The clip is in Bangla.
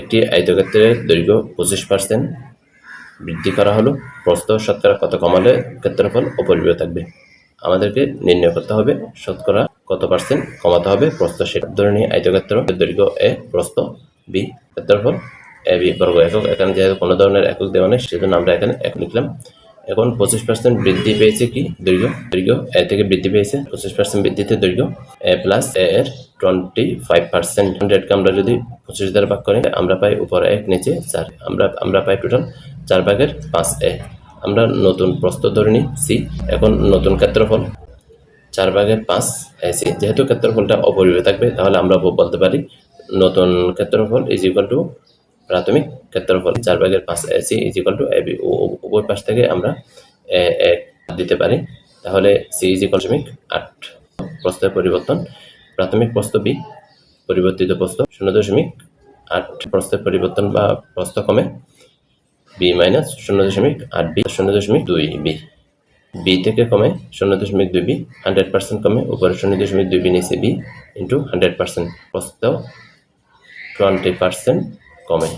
একটি আয়তক্ষেত্রের দৈর্ঘ্য পঁচিশ পার্সেন্ট বৃদ্ধি করা হলো। প্রস্থ শতকরা কত কমালে ক্ষেত্রফল অপরিবর্তিত থাকবে? আমাদেরকে নির্ণয় করতে হবে শতকরা কত পার্সেন্ট কমাতে হবে প্রস্থ সেটা। ধরে নিয়ে আয়তক্ষেত্র দৈর্ঘ্য এ, প্রস্থ বি, ক্ষেত্রফল এ, বি, বর্গ একক। এখানে যেহেতু কোনো ধরনের একক দেওয়া নেই, সেজন্য আমরা এখানে এক লিখলাম। এখন পঁচিশ পার্সেন্ট বৃদ্ধি পেয়েছে কি? দৈর্ঘ্য। দৈর্ঘ্য এ থেকে বৃদ্ধি পেয়েছে। পঁচিশ পার্সেন্ট বৃদ্ধিতে দৈর্ঘ্য। এ প্লাস এ এর টোয়েন্টি ফাইভ পার্সেন্ট হান্ড্রেডকে আমরা যদি পঁচিশ দ্বারা ভাগ করি, আমরা পাই উপরে এক, নিচে চার। আমরা আমরা পাই টোটাল চার ভাগের পাঁচ এ। আমরা নতুন প্রস্থ ধরে নিই সি। এখন নতুন ক্ষেত্রফল চার ভাগের পাঁচ এসি যেহেতু ক্ষেত্রফলটা অপরিবর্তিত থাকবে, তাহলে আমরা বলতে পারি নতুন ক্ষেত্রফল ইজ ইকুয়াল টু প্রাথমিক ক্ষেত্রফল চার ভাগের পাঁচ A C is equal to A B উভয় পাশ থেকে আমরা এক দিতে পারি। তাহলে সি ইজ ইকুয়াল দশমিক আট। প্রস্থের পরিবর্তন। প্রাথমিক প্রস্থ বি পরিবর্তিত প্রস্থ শূন্য দশমিক আট। প্রস্থের পরিবর্তন বা প্রস্থ কমে বি মাইনাস শূন্য দশমিক আট বি শূন্য দশমিক দুই বি বি থেকে কমে শূন্য দশমিক দুই বি হান্ড্রেড পার্সেন্ট কমে উপরে শূন্য দশমিক দুই বি নিচে বি ইন্টু হান্ড্রেড পার্সেন্ট প্রস্ত টোয়েন্টি পার্সেন্ট কমে